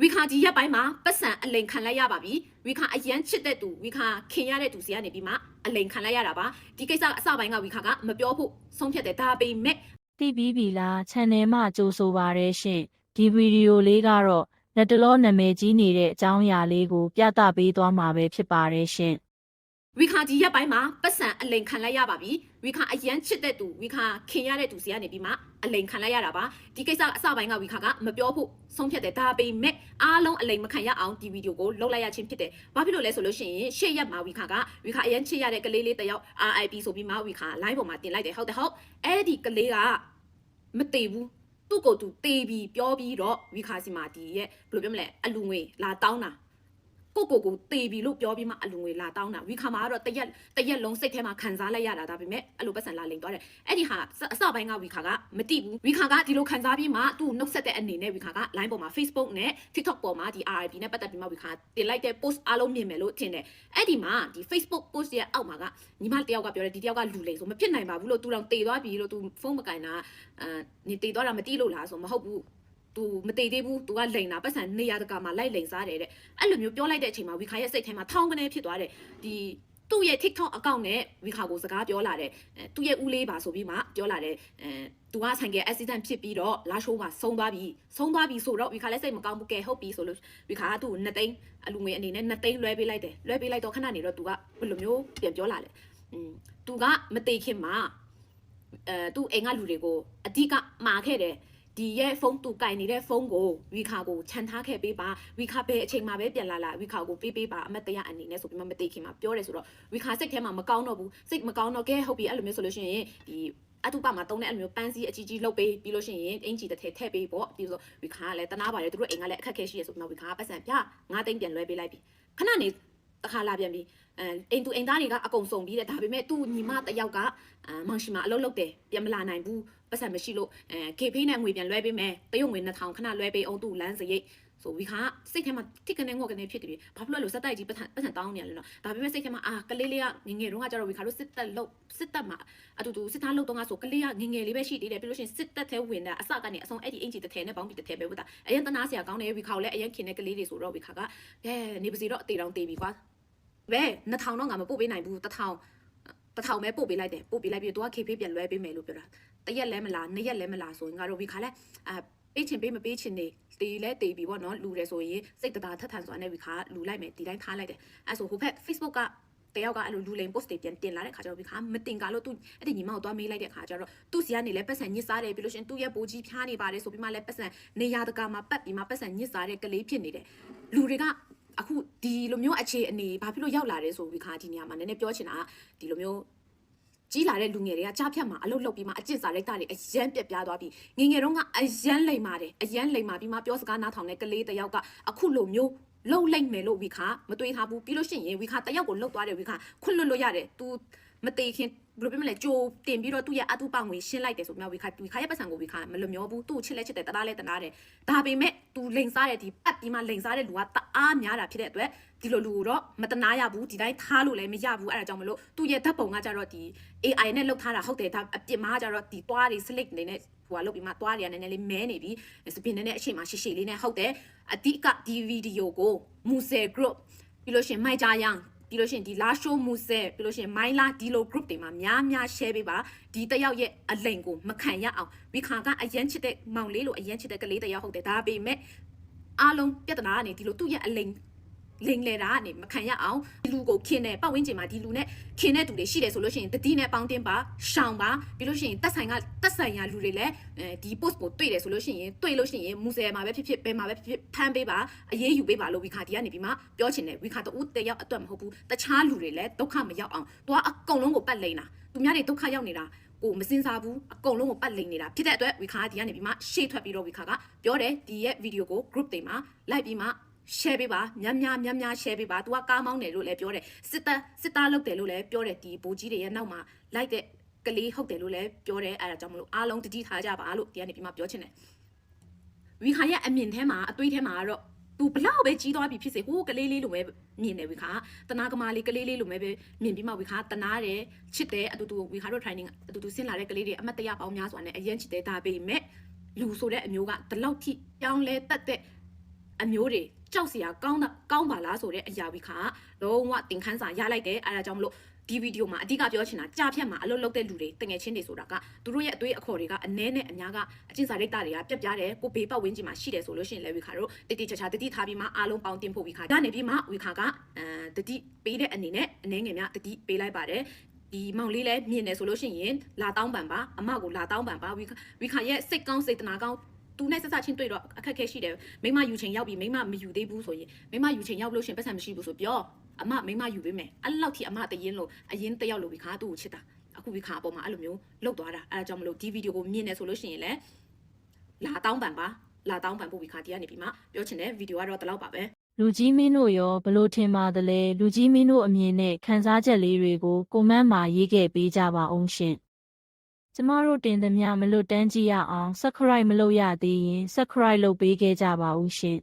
ဝီခါဒီရက်ပိုင်းမှာပတ်စံအလိန်ခံလိုက်ရပါပြီဝီခါအရန်ချစ်တဲ့သူဝီခါခင်ရတဲ့သူစီကနေပြီးမှအလိန်ခံလိုက်ရတာပါဒီကိစ္စအစပိုင်းကဝီခါကမပြောဖို့ဆုံးဖြတ်တယ်ဒါပေမဲ့သိပြီးပြီလား channel မှာကြိုဆိုပါရရှင်ဒီဗီဒီယိုလေးကတော့လက်တလောနာမည်ကြီးနေတဲ့အကြောင်းအရာလေးကို ပြသပေးသွားမှာပဲဖြစ်ပါတယ်ရှင် ဝီခါဒီရက်ပိုင်းမှာပတ်စံအလိန်ခံလိုက်ရပါပြီဝီခါအရန်ချစ်တဲ့သူဝီခါခင်ရတဲ့သူစီကနေပြီးမှအလိန်ခံလိုက်ရတာပါဒီကိစ္စအစပိုင်းကဝီခါကမပြောဖို့ဆုံးဖြတ်တယ်ဒါပေမဲ့အားလုံးအလိန်မခံရအောင်ဒီဗီဒီယိုကိုလုပ်လိုက်ရချင်းဖြစ်တယ်ဘာဖြစ်လို့လဲဆိုလို့ရှိရင်ရှေ့ရက်မှာဝီခါကဝီခါအရန်ချစ်ရတဲ့ကလေးလေးတစ်ယောက် RIP ဆိုပြီးမှဝီခါ line ပေါ်မှာတင်လိုက်တယ်ဟုတ်တယ်ဟုတ်အဲ့ဒီကလေးကမတည်ဘူးသူ့ကိုယ်သူတေးပြီးပြောပြီးတော့ဝီခါစီမာဒီရဲ့ဘယ်လိုပြောမလဲအလူငွေလာတောင်းတာ ကိုကိုကိုတေးပြီလို့ပြောပြီးမှအလူငွေလာတောင်းတာဝီခါမှာကတော့တရက်တရက်လုံးစိတ်ထဲမှာခံစားလိုက်ရတာဒါပေမဲ့အဲ့လိုပတ်စံလာလိန်သွားတယ်အဲ့ဒီဟာအစပိုင်းကဝီခါကမတိဘူးဝီခါကဒီလိုခံစားပြီးမှသူ့နှုတ်ဆက်တဲ့အနေနဲ့ဝီခါက line ပေါ်မှာ Facebook နဲ့ TikTok ပေါ်မှာဒီ RIP နဲ့ပတ်သက်ပြီးမှဝီခါတင်လိုက်တဲ့ post အားလုံးမြင်မယ်လို့ထင်တယ်အဲ့ဒီမှာဒီ Facebook post ရဲ့အောက်မှာကညီမတယောက်ကပြောတယ်ဒီတယောက်ကလူလိန်ဆိုမဖြစ်နိုင်ပါဘူးလို့သူတော့တေသွားပြီလို့သူဖုန်းမကင်တာအာနေတေသွားတာမတိလို့လားဆိုမဟုတ်ဘူး သူမတည်သေးဘူးသူကလိန်တာပတ်စံနေရတကာမှာလိုက်လိန်စားတယ်တဲ့အဲ့လိုမျိုးပြောလိုက်တဲ့အချိန်မှာဝီခါရဲ့စိတ်ထဲမှာထောင်းကနေဖြစ်သွားတယ်ဒီသူ့ရဲ့ TikTok account နဲ့ဝီခါကိုစကားပြောလာတယ်သူ့ရဲ့ဦးလေးပါဆိုပြီးမှပြောလာတယ်အဲသူကဆိုင်ကယ် accident ဖြစ်ပြီးတော့လာရှိုးမှာဆုံးသွားပြီဆုံးသွားပြီဆိုတော့ဝီခါလည်းစိတ်မကောင်းဘူးကဲဟုတ်ပြီဆိုလို့ဝီခါကသူ့ကိုနှစ်သိန်းအလူငွေအနေနဲ့နှစ်သိန်းလွှဲပေးလိုက်တယ်လွှဲပေးလိုက်တော့ခဏနေတော့သူကဘယ်လိုမျိုးပြန်ပြောလာလဲอืมသူကမတည်ခင်မှာအဲသူ့အိမ်ကလူတွေကိုအဓိကမာခဲ့တယ် ဒီရဲ့ဖုန်းသူကင်နေတဲ့ဖုန်းကိုဝီခါကိုခြံထားခဲ့ပေးပါဝီခါပဲအချိန်မှာပဲပြန်လာလာဝီခါကိုပေးပေးပါအမတ်တရအနေနဲ့ဆိုပြီးမှမသိခင်မှာပြောတယ်ဆိုတော့ဝီခါစိတ်ထဲမှာမကောင်းတော့ဘူးစိတ်မကောင်းတော့ကဲဟုတ်ပြီအဲ့လိုမျိုးဆိုလို့ရှိရင်ဒီအတူပါမှာတုံးတဲ့အဲ့လိုမျိုးပန်းစည်းအကြီးကြီးလှုပ်ပေးပြီးလို့ရှိရင်အင်ဂျီတစ်ထည်ထည့်ပေးပေါ့ပြီးဆိုဝီခါကလည်းတနာပါတယ်သူတို့အိမ်ကလည်းအခက်ခဲရှိရဆိုပြီးမှဝီခါကပတ်စံပြငါးသိန်းပြန်လွှဲပေးလိုက်ပြီခဏနေ တစ်ခါလာပြန်ပြီအဲအိမ်သူအိမ်သားတွေကအကုန်စုံပြီးတဲ့ဒါပေမဲ့သူ့ညီမတစ်ယောက်ကအာမောင်ရှိမအလုပ်လုပ်တယ်ပြန်မလာနိုင်ဘူးပတ်စံမရှိလို့အဲကေဖေးနဲ့ငွေပြန်လွှဲပေးမယ်တရုတ်ငွေ2000ခဏလွှဲပေးအောင်သူ့လမ်းစရိတ်ဆိုဝီခါစိတ်ထဲမှာတိကနေငေါကနေဖြစ်တယ်ပြီဘာဖြစ်လို့လဲစက်တိုက်ကြီးပတ်စံပတ်စံတောင်းနေရလဲနော်ဒါပေမဲ့စိတ်ထဲမှာအာကလေးလေးကငငယ်တုန်းကကျတော့ဝီခါတို့စစ်တက်လို့စစ်တက်မှာအတူတူစစ်သားလို့တော့ကဆိုကလေးကငငယ်လေးပဲရှိသေးတယ်ပြီးလို့ရှိရင်စစ်တက်သေးဝင်တာအစကနေအဆုံးအဲ့ဒီအင်ဂျီတစ်ထည်နဲ့ပေါင်းပြီးတစ်ထည်ပဲဝတ်တာအရင်တနာစရာကောင်းတယ်ဝီခါကိုလည်းအရင်ခင်တဲ့ကလေးတွေဆိုတော့ဝီခါကအဲနေပါစီတော့အသေးတောင်တေးပြီကွာ ဘဲ2000တော့ငါမပို့ပေးနိုင်ဘူး1000 1000ပဲပို့ပေးလိုက်တယ်ပို့ပေးလိုက်ပြီးတော့သူက KP ပြန်လွှဲပေးမယ်လို့ပြောတာတရက်လဲမလားနှစ်ရက်လဲမလားဆိုရင်ငါတို့ဝီခါလဲအာပေးချင်ပေးမပေးချင်နေတေးလဲတေးပြီပေါ့နော်လူတယ်ဆိုရင်စိတ်တသာထက်ထန်စွာနဲ့ဝီခါလူလိုက်မယ်ဒီတိုင်းထားလိုက်တယ်အဲဆိုဟိုဘက် Facebook ကတယောက်ကအဲ့လိုလူလိန် post တွေပြန်တင်လာတဲ့ခါကျတော့ဝီခါမတင်ကားလို့သူအဲ့ဒီညီမကိုသွားမေးလိုက်တဲ့ခါကျတော့သူစီကနေလဲပတ်စံညစ်စားတယ်ပြီးလို့ရှရင်သူ့ရဲ့ပိုကြီးဖျားနေပါတယ်ဆိုပြီးမှလဲပတ်စံနေရာတကာမှာပတ်ပြီးမှပတ်စံညစ်စားတဲ့ကလေးဖြစ်နေတယ်လူတွေက အခုဒီလိုမျိုးအခြေအနေဘာဖြစ်လို့ရောက်လာတယ်ဆိုဝီခါဒီနေရာမှာနည်းနည်းပြောချင်တာကဒီလိုမျိုးကြီးလာတဲ့လူငယ်တွေကကြားဖြတ်မှာအလုပ်လုပ်ပြီးမှအကျင့်စာလိုက်တာတွေအရန်ပြက်ပြားသွားပြီးငယ်ငယ်တုန်းကအရန်လိမ်မာတယ်အရန်လိမ်မာပြီးမှပြောစကားနားထောင်တဲ့ကလေးတစ်ယောက်ကအခုလိုမျိုးလှုပ်လိုက်မယ်လို့ဝီခါမတွေးထားဘူးပြီးလို့ရှိရင်ဝီခါတစ်ယောက်ကိုလှုပ်သွားတယ်ဝီခါခွန့်လွတ်လို့ရတယ် तू မတေခင်ဘယ်လိုပြောမလဲကြိုတင်ပြီးတော့သူ့ရဲ့အတူပငွေရှင်းလိုက်တယ်ဆိုမှဝီခါဝီခါရဲ့ပတ်စံကိုဝီခါမလွမျောဘူးသူ့ကိုချစ်လဲချစ်တယ်တလားလဲတလားတယ်ဒါပေမဲ့ तू လိန်စားတဲ့ဒီပတ်ပြီးမှလိန်စားတဲ့လူကတအားများတာဖြစ်တဲ့အတွက်ဒီလိုလူကိုတော့မတနာရဘူးဒီတိုင်းထားလို့လည်းမရဘူးအဲ့ဒါကြောင့်မလို့သူ့ရဲ့ဓာတ်ပုံကကြတော့ဒီ AI နဲ့လောက်ထားတာဟုတ်တယ်ဒါအပြစ်မှားကြတော့ဒီသွားတွေ slick နေနဲ့ဟိုကလုတ်ပြီးမှသွားတွေကနည်းနည်းလေးမဲနေပြီစပင်နည်းနည်းအချိန်မှာရှည်ရှည်လေးနဲ့ဟုတ်တယ်အဓိကဒီဗီဒီယိုကို Muse Group ပြီးလို့ရှရင်မိုက်ကြရန် ပြီးလို့ရှရင်ဒီ last show Muse ပြီးလို့ရှရင် My La ဒီလို group တွေမှာများများ share ပေးပါဒီတယောက်ရဲ့အလိန်ကိုမခံရအောင်ဝီခါကအရန်ချစ်တဲ့မောင်လေးလိုအရန်ချစ်တဲ့ကလေးတယောက်ဟုတ်တယ်ဒါပေမဲ့အားလုံးပြဿနာကနေဒီလိုသူ့ရဲ့အလိန် လိန်လေတာကနေမခံရအောင်ဒီလူကိုခင်တဲ့ပတ်ဝန်းကျင်မှာဒီလူနဲ့ခင်တဲ့သူတွေရှိတယ်ဆိုလို့ရှိရင်တတိနဲ့ပေါင်းတင်ပါရှောင်ပါပြီးလို့ရှိရင်တက်ဆိုင်ကတက်ဆိုင်ရာလူတွေလည်းအဲဒီ post ကိုတွေ့တယ်ဆိုလို့ရှိရင်တွေ့လို့ရှိရင်မူဆယ်မှာပဲဖြစ်ဖြစ်ဘယ်မှာပဲဖြစ်ဖြစ်ဖမ်းပေးပါအရေးယူပေးပါလို့ဝီခါဒီကနေပြီးမှပြောချင်တယ်ဝီခါတူတယောက်အတွက်မဟုတ်ဘူးတခြားလူတွေလည်းဒုက္ခမရောက်အောင်သူကအကုန်လုံးကိုပတ်လိန်တာသူများတွေဒုက္ခရောက်နေတာကိုမစင်စားဘူးအကုန်လုံးကိုပတ်လိန်နေတာဖြစ်တဲ့အတွက်ဝီခါဒီကနေပြီးမှရှေ့ထွက်ပြီးတော့ဝီခါကပြောတယ်ဒီရဲ့ဗီဒီယိုကို group တွေမှာလိုက်ပြီးမှ share ပေးပါများများများများ share ပေးပါ तू ကကားမောင်းတယ်လို့လည်းပြောတယ်စစ်သားစစ်သားလုပ်တယ်လို့လည်းပြောတယ်ဒီဘိုးကြီးတွေရဲ့နောက်မှာလိုက်တဲ့ကလေးဟုတ်တယ်လို့လည်းပြောတယ်အဲဒါကြောင့်မလို့အားလုံးတတိထားကြပါလို့ဒီကနေပြီးမှပြောချင်တယ်ဝီခါရဲ့အမြင်ထဲမှာအသွေးထဲမှာကတော့ तू ဘလောက်ပဲကြီးသွားပြီဖြစ်စေဟိုးကလေးလေးလိုပဲမြင်တယ်ဝီခါတနာကမာလေးကလေးလေးလိုပဲပဲမြင်ပြီးမှဝီခါတနာတယ်ချစ်တယ်အတူတူဝီခါတို့ training အတူတူဆင်းလာတဲ့ကလေးတွေအမတ်တရပေါင်းများစွာနဲ့အရင်ချစ်တယ်ဒါပေမဲ့လူဆိုတဲ့အမျိုးကဒီလောက်ထိပြောင်းလဲတတ်တဲ့အမျိုးတွေ ကြောက်စရာကောင်းတာကောင်းပါလားဆိုတဲ့အရာဝီခါကလုံးဝတင်ခန်းစာရလိုက်တယ်အဲဒါကြောင့်မလို့ဒီဗီဒီယိုမှာအဓိကပြောချင်တာကြာဖြတ်မှာအလုပ်လုပ်တဲ့လူတွေတငယ်ချင်းတွေဆိုတာကသူတို့ရဲ့အသွေးအခေါ်တွေကအနည်းနဲ့အများကအကျင့်စာရိတ်တာတွေကပြက်ပြားတယ်ကိုဘေးပတ်ဝန်းကျင်မှာရှိတယ်ဆိုလို့ရှိရင်လည်းဝီခါတို့တတိချာချာတတိထားပြီးမှအားလုံးပေါင်းတင်ဖို့ဝီခါဒါနေပြီးမှဝီခါကအဲတတိပေးတဲ့အနေနဲ့အနေငယ်များတတိပေးလိုက်ပါတယ်ဒီမောင်လေးလည်းမြင်တယ်ဆိုလို့ရှိရင်လာတောင်းပန်ပါအမကိုလာတောင်းပန်ပါဝီခါဝီခါရဲ့စိတ်ကောင်းစေတနာကောင်း သူနဲ့ဆက်ဆက်ချင်းတွေ့တော့အခက်အခဲရှိတယ်မိမယူချိန်ရောက်ပြီမိမမယူသေးဘူးဆိုရင်မိမယူချိန်ရောက်လို့ရှရင်ပတ်စံမရှိဘူးဆိုပြောအမမိမယူပေးမယ်အဲ့လောက်ထိအမတရင်လို့အရင်တယောက်လို့ဝီခါသူ့ကိုချစ်တာအခုဝီခါအပေါ်မှာအဲ့လိုမျိုးလောက်သွားတာအဲ့ဒါကြောင့်မလို့ဒီဗီဒီယိုကိုမြင်တယ်ဆိုလို့ရှိရင်လည်းလာတောင်းပန်ပါလာတောင်းပန်ဖို့ဝီခါတီးကနေပြီးမှပြောချင်တဲ့ဗီဒီယိုကတော့ဒီလောက်ပါပဲလူကြီးမင်းတို့ရောဘလို့ထင်ပါသလဲလူကြီးမင်းတို့အမြင်နဲ့ခန်းစားချက်လေးတွေကိုကွန်မန့်မှာရေးခဲ့ပေးကြပါအောင်ရှင် ကျမတို့တင်သမျှမလွတ်တမ်းကြည့်ရအောင် subscribe မလုပ်ရသေးရင် subscribe လုပ်ပေးခဲ့ကြပါဦးရှင်